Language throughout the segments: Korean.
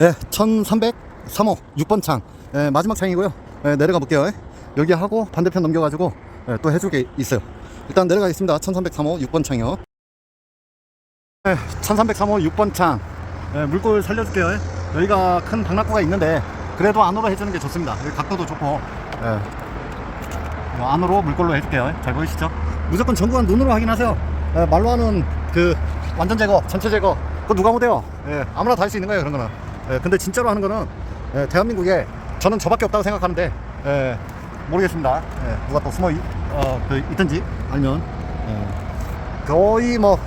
네, 1303호 6번 창 예, 마지막 창이고요. 예, 내려가 볼게요. 예. 여기 하고 반대편 넘겨가지고 예, 또 해줄 게 있어요. 일단 내려가겠습니다. 1303호 6번 창이요. 네, 1303호 6번 창 예, 물골 살려줄게요. 예. 여기가 큰 방락구가 있는데 그래도 안으로 해주는 게 좋습니다. 여기 각도도 좋고 예. 요 안으로 물골로 해줄게요. 예. 잘 보이시죠? 무조건 전구간 눈으로 확인하세요. 예, 말로 하는 그 완전 제거, 전체 제거 그거 누가 못해요. 예, 아무나 다 할 수 있는 거예요. 그런 거는. 예, 근데 진짜로 하는 거는 예, 대한민국에 저는 저밖에 없다고 생각하는데 예, 모르겠습니다. 예, 누가 또 숨어 있, 어, 그, 있든지 아니면 예, 거의 뭐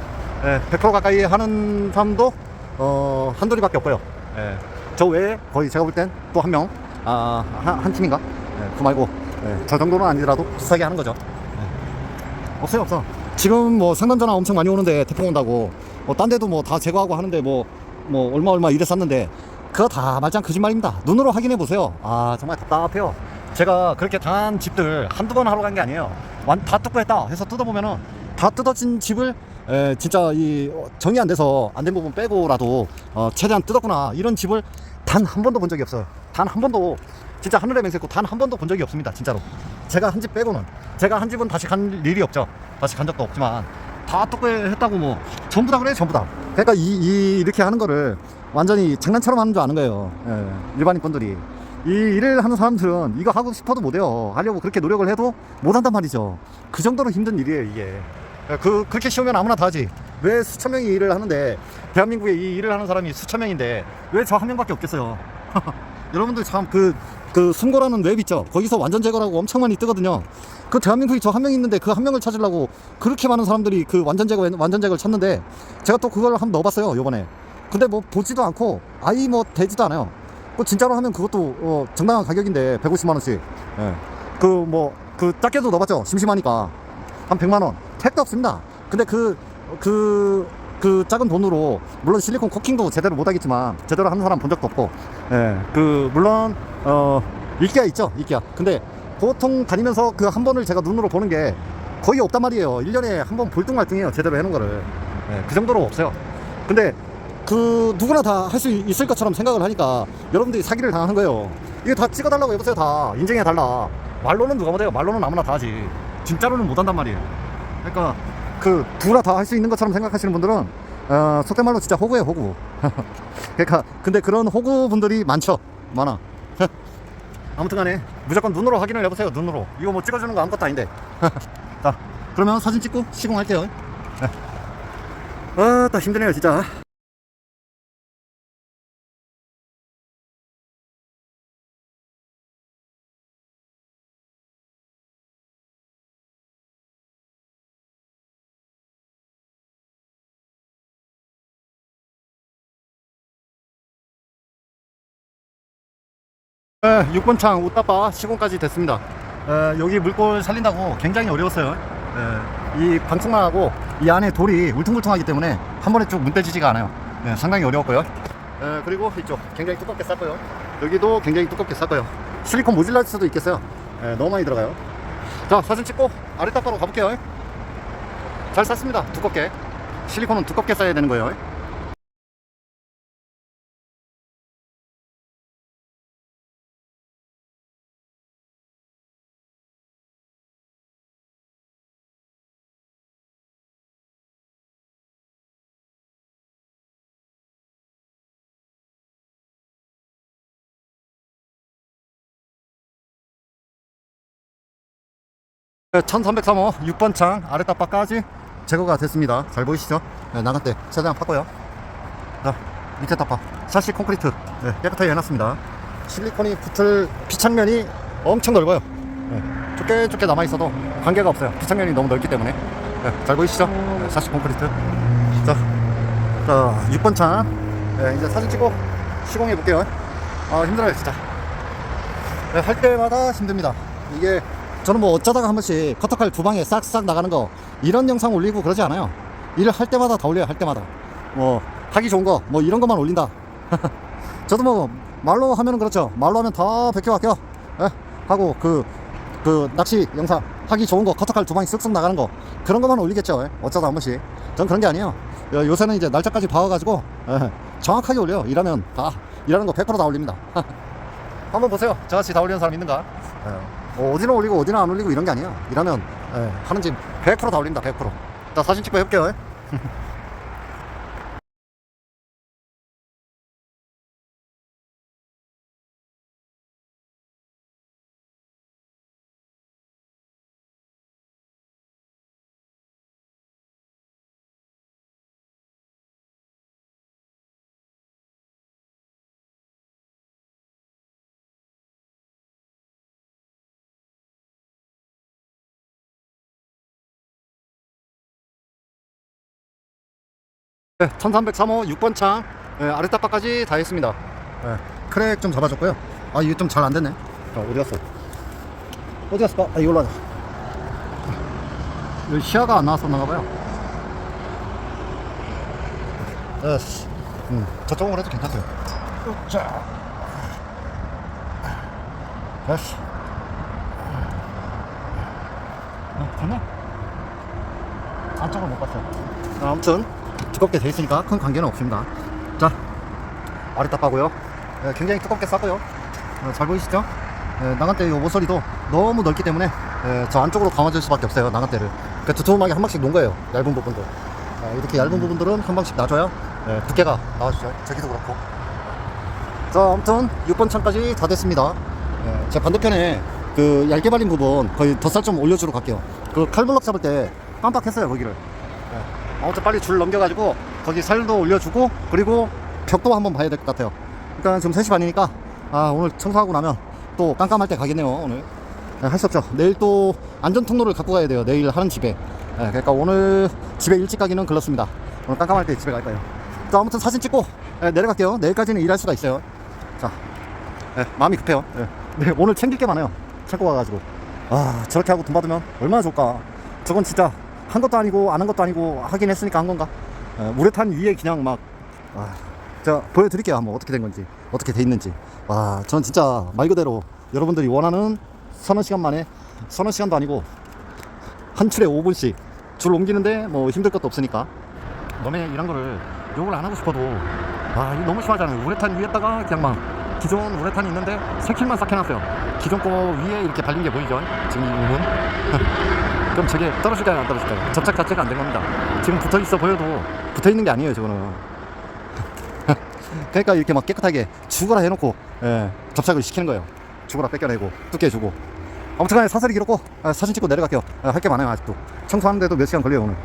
예, 100% 가까이 하는 사람도 어, 한둘이밖에 없고요. 예, 저 외에 거의 제가 볼 땐 또 한 명, 아, 한, 한 팀인가? 예, 그 말고 예, 저 정도는 아니더라도 비슷하게 하는 거죠. 예. 없어요, 없어. 지금 뭐 상담 전화 엄청 많이 오는데 태풍 온다고 뭐 딴 데도 뭐 다 제거하고 하는데 뭐 뭐 얼마 얼마 이래 쌌는데 그거 다 말짱 거짓말입니다. 눈으로 확인해 보세요. 아 정말 답답해요. 제가 그렇게 당한 집들 한두 번 하러 간 게 아니에요. 완 다 뜯고 했다 해서 뜯어보면은 다 뜯어진 집을 에, 진짜 이 어, 정리 안 돼서 안 된 부분 빼고라도 어, 최대한 뜯었구나 이런 집을 단 한 번도 본 적이 없어요. 단 한 번도 진짜 하늘에 맹세코 단한 번도 본 적이 없습니다. 진짜로. 제가 한 집 빼고는 제가 한 집은 다시 간 일이 없죠. 다시 간 적도 없지만 다 뜯고 했다고 뭐 전부 다 그래 전부 다. 그러니까 이, 이 이렇게 하는 거를 완전히 장난처럼 하는 줄 아는 거예요. 예, 일반인 분들이. 이 일을 하는 사람들은 이거 하고 싶어도 못해요. 하려고 그렇게 노력을 해도 못한단 말이죠. 그 정도로 힘든 일이에요, 이게. 예, 그, 그렇게 쉬우면 아무나 다 하지. 왜 수천 명이 일을 하는데, 대한민국에 이 일을 하는 사람이 수천 명인데, 왜 저 한 명밖에 없겠어요? 여러분들 참 그, 그 숨고라는 웹 있죠? 거기서 완전 제거라고 엄청 많이 뜨거든요. 그 대한민국에 저한 명 있는데 그 한 명을 찾으려고 그렇게 많은 사람들이 그 완전 제거, 완전 제거를 찾는데, 제가 또 그걸 한번 넣어봤어요, 요번에. 근데 뭐 보지도 않고, 아예 뭐 되지도 않아요. 그 진짜로 하면 그것도 어, 정당한 가격인데 150만 원씩. 예. 그뭐 그 작게도 넣어봤죠. 심심하니까 한 100만 원. 택도 없습니다. 근데 그 그, 그 작은 돈으로 물론 실리콘 코킹도 제대로 못하겠지만 제대로 하는 사람 본 적도 없고 예. 그 물론 어 이끼야 있죠 이끼야 근데 보통 다니면서 그 한 번을 제가 눈으로 보는 게 거의 없단 말이에요 1년에 한 번 볼등말등해요 제대로 해놓은 거를 예, 그 정도로 없어요 근데 그 누구나 다 할 수 있을 것처럼 생각을 하니까 여러분들이 사기를 당하는 거예요. 이거 다 찍어달라고 해보세요 다 인증해 달라. 말로는 누가 못해요. 말로는 아무나 다 하지. 진짜로는 못한단 말이에요. 그러니까 그 누구나 다 할 수 있는 것처럼 생각하시는 분들은 어, 속된 말로 진짜 호구예요 호구. 그러니까 근데 그런 호구 분들이 많죠. 많아. 아무튼간에 무조건 눈으로 확인을 해보세요 눈으로. 이거 뭐 찍어주는 거 아무것도 아닌데. 자 그러면 사진 찍고 시공할게요. 아따 힘드네요 진짜. 네, 6번 창 웃다빠 시공까지 됐습니다. 에, 여기 물골 살린다고 굉장히 어려웠어요. 에, 이 방충만 하고 이 안에 돌이 울퉁불퉁하기 때문에 한 번에 쭉 문대지지가 않아요. 네, 상당히 어려웠고요. 에, 그리고 이쪽 굉장히 두껍게 쌌고요. 여기도 굉장히 두껍게 쌌고요. 실리콘 모질랄 수도 있겠어요. 에, 너무 많이 들어가요. 자 사진 찍고 아래 닦바로 가볼게요. 잘 쌌습니다. 두껍게. 실리콘은 두껍게 싸야 되는 거예요. 1303호 6번 창 아래 따바까지 제거가 됐습니다. 잘 보이시죠? 네, 때 최대한 팠고요. 자, 밑에 따바 샤시 콘크리트 네, 깨끗하게 해놨습니다. 실리콘이 붙을 비창면이 엄청 넓어요. 네, 좁게 좁게 남아 있어도 관계가 없어요. 비창면이 너무 넓기 때문에. 네, 잘 보이시죠? 네, 샤시 콘크리트. 자, 자 6번 창 네, 이제 사진 찍고 시공해 볼게요. 아, 힘들어요, 진짜. 네, 할 때마다 힘듭니다. 이게 저는 뭐 어쩌다가 한 번씩 커터칼 두 방에 싹싹 나가는 거 이런 영상 올리고 그러지 않아요. 일을 할 때마다 다 올려요. 할 때마다 뭐 하기 좋은 거 뭐 이런 것만 올린다. 저도 뭐 말로 하면은 그렇죠. 말로 하면 다 베껴 바뀌어. 예? 하고 그, 그 낚시 영상 하기 좋은 거 커터칼 두 방에 쓱쓱 나가는 거 그런 것만 올리겠죠. 예? 어쩌다 한 번씩. 전 그런 게 아니에요. 요- 요새는 이제 날짜까지 봐와가지고 예, 정확하게 올려요. 일하면 다 일하는 거 100%다 올립니다. 한번 보세요. 저같이 다 올리는 사람 있는가? 예. 어, 어디는 올리고 어디는 안 올리고 이런 게 아니야. 일하면 예, 하는 집 100%다 올립니다. 100%. 자 사진 찍고 해볼게요. 예. 네, 1303호 6번 창 네, 아래따바까지 다 했습니다. 네, 크랙 좀 잡아줬고요. 아 이게 좀 잘 안 됐네. 자, 어디 갔어? 어디 갔을까? 아 이걸로 하자. 여기 시야가 안 나왔었나 봐요. 에스. 음, 저쪽으로 해도 괜찮고요. 자. 됐어. 어, 됐네. 안쪽을 못 봤어. 자, 아무튼 두껍게 돼 있으니까 큰 관계는 없습니다. 자, 아래 닦아고요. 네, 굉장히 두껍게 쌌고요. 어, 잘 보이시죠? 네, 나간대 이 모서리도 너무 넓기 때문에 네, 저 안쪽으로 감아줄 수밖에 없어요. 나간대를. 그러니까 두툼하게 한 방씩 놓은 거예요. 얇은 부분들. 아, 이렇게 얇은 부분들은 한 방씩 놔줘야 네, 두께가 나와주죠. 저기도 그렇고. 자, 아무튼 6번 창까지 다 됐습니다. 예, 제 반대편에 그 얇게 발린 부분 거의 덧살 좀 올려주러 갈게요. 그 칼블럭 잡을 때 깜빡했어요, 거기를. 예, 아무튼 빨리 줄 넘겨가지고 거기 살도 올려주고 그리고 벽도 한번 봐야 될 것 같아요. 일단 지금 3시 반이니까 아, 오늘 청소하고 나면 또 깜깜할 때 가겠네요, 오늘. 예, 할수 없죠. 내일 또 안전 통로를 갖고 가야 돼요, 내일 하는 집에. 예, 그러니까 오늘 집에 일찍 가기는 글렀습니다. 오늘 깜깜할 때 집에 갈 거예요. 자, 아무튼 사진 찍고 예, 내려갈게요. 내일까지는 일할 수가 있어요. 자, 예, 마음이 급해요. 예. 네, 오늘 챙길 게 많아요. 찾고 가가지고. 아, 저렇게 하고 돈 받으면 얼마나 좋을까. 저건 진짜 한 것도 아니고 안 한 것도 아니고 하긴 했으니까 한 건가. 예, 우레탄 위에 그냥 막, 아, 제가 보여드릴게요. 한번 어떻게 된 건지, 어떻게 돼 있는지. 와, 전 진짜 말 그대로 여러분들이 원하는 서너 시간 만에, 서너 시간도 아니고 한 출에 5분씩 줄 옮기는데 뭐 힘들 것도 없으니까. 너네 이런 거를 욕을 안 하고 싶어도 아 너무 심하잖아요 우레탄 위에다가 그냥 막 기존 우레탄이 있는데 새 킬만 싹 해놨어요 기존 거 위에 이렇게 발린 게 보이죠 지금 이 부분 그럼 저게 떨어질까요 안 떨어질까요 접착 자체가 안 된 겁니다. 지금 붙어 있어 보여도 붙어 있는 게 아니에요 저거는. 그러니까 이렇게 막 깨끗하게 죽어라 해놓고 예, 접착을 시키는 거예요. 죽어라 뺏겨내고 두께 주고. 아무튼 간에 사설이 길었고 아, 사진 찍고 내려갈게요. 할게 많아요 아직도. 청소하는데도 몇 시간 걸려요 오늘